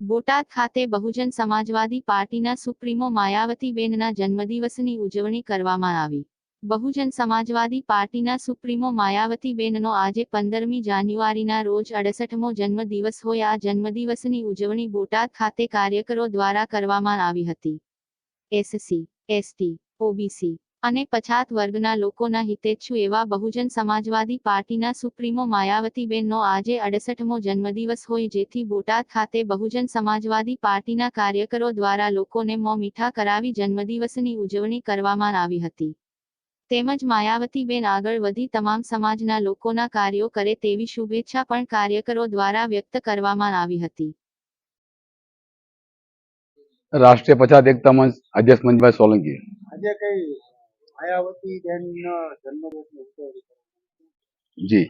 બોટાદ ખાતે બહુજન સમાજવાદી પાર્ટીના સુપ્રીમો માયાવતીબેનના જન્મદિવસની ઉજવણી કરવામાં આવી. બહુજન સમાજવાદી પાર્ટીના સુપ્રીમો માયાવતીબેનનો આજે પંદરમી જાન્યુઆરીના રોજ અડસઠમો જન્મદિવસ હોય આ જન્મદિવસની ઉજવણી બોટાદ ખાતે કાર્યકરો દ્વારા કરવામાં આવી હતી. એસસી, એસટી, ઓબીસી અને પછાત વર્ગના લોકોના હિતેચ્છુ એવા બહુજન સમાજવાદી પાર્ટીના સુપ્રીમો માયાવતીબેનનો આજે અડસઠમો જન્મદિવસ હોય જેથી બોટાદ ખાતે બહુજન સમાજવાદી પાર્ટીના કાર્યકરો દ્વારા લોકોને મોં મીઠા કરાવી જન્મદિવસની ઉજવણી કરવામાં આવી હતી. તેમજ માયાવતીબેન આગળ વધી તમામ સમાજના લોકોના કાર્યો કરે તેવી શુભેચ્છા પણ કાર્યકરો દ્વારા વ્યક્ત કરવામાં આવી હતી. રાષ્ટ્રીય પછાત એકતા મંચ અધ્યક્ષ મંજભાઈ સોલંકી આજે કઈ માયાવતી બેન જન્મદિવસની ઉજવણી જી.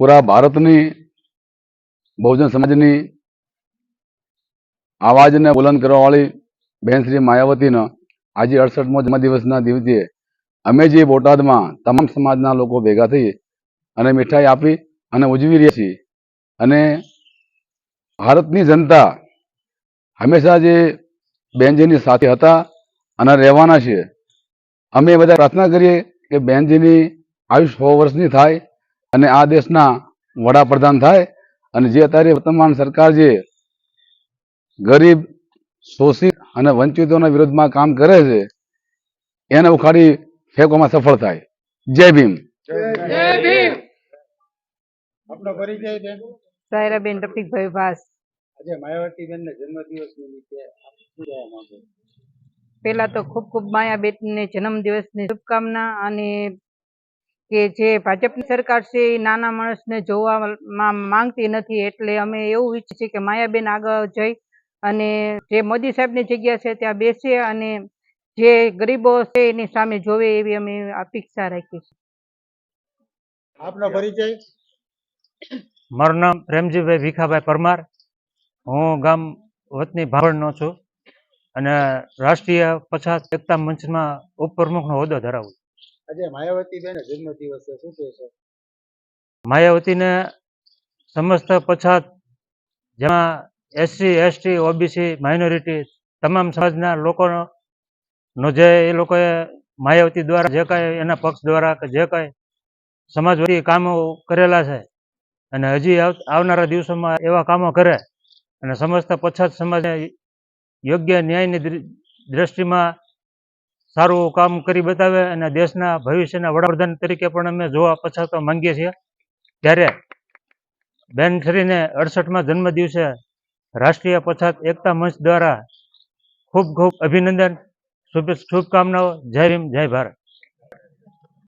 પૂરા ભારતની બહુજન સમાજની આવાજને બુલંદ કરવાવાળી બહેન શ્રી માયાવતીનો આજે અડસઠમો જન્મદિવસના દિવસે અમે જે બોટાદમાં તમામ સમાજના લોકો ભેગા થઈ અને મીઠાઈ આપી અને ઉજવી રહ્યા છીએ અને ભારતની જનતા હંમેશા જે બહેનજીની સાથે હતા અને રહેવાના છે અમે બધા પ્રાર્થના કરીએ કે બહેનજીની આયુષ સો વર્ષની થાય અને આ દેશના વડાપ્રધાન થાય અને જે અત્યારે વર્તમાન સરકાર જે ગરીબ શોષિત અને વંચિતોના વિરોધમાં કામ કરે છે એને ઉખાડી ફેંકવામાં સફળ થાય. જય ભીમ. આપનો પરિચય સાયરાબેન રફીકભાઈ ભાસ આજે માયાવતી બેન ને જન્મદિવસ નિમિત્તે આપ શું કહેવા માંગો છો? પહેલા તો ખૂબ ખૂબ માયાબેનને જન્મદિવસની શુભકામના અને કે જે ભાજપની સરકાર છે એ નાના માણસને જોવામાં માંગતી નથી એટલે અમે એવું ઈચ્છીએ છીએ કે માયાબેન આગળ જઈ અને જે મોદી સાહેબની જગ્યા છે ત્યાં બેસે અને જે ગરીબો છે એની સામે જોવે એવી અમે અપેક્ષા રાખીએ છીએ. આપનો પરિચય? મારું નામ પ્રેમજીભાઈ ભીખાભાઈ પરમાર. હું ગામ વતની ભાવણનો છું. અને રાષ્ટ્રીય પછાત એકતા મંચમાં ઉપપ્રમુખનો હોદ્દો ધરાવું આજે માયાવતી જન્મ જન્મદિવસ છે શું કહેશો માયાવતીને સમસ્ત પછાત જેમાં એસસી એસટી ઓબીસી માઇનોરિટી તમામ સમાજના લોકોનો નો જે એ લોકોએ માયાવતી દ્વારા જે કાંઈ એના પક્ષ દ્વારા કે જે કાંઈ સમાજવાદી કામો કરેલા છે અને હજી આવનારા દિવસોમાં એવા કામો કરે અને સમસ્ત પછાત સમાજને યોગ્ય ન્યાયની દ્રષ્ટિમાં સારું કામ કરી બતાવે અને દેશના ભવિષ્યના વડાપ્રધાન તરીકે પણ અમે જોવા પછાતો માંગીએ છીએ. ત્યારે બેનશ્રીને અડસઠમાં જન્મદિવસે રાષ્ટ્રીય પછાત એકતા મંચ દ્વારા ખૂબ ખૂબ અભિનંદન શુભ શુભકામનાઓ. જય ભીમ જય ભારત.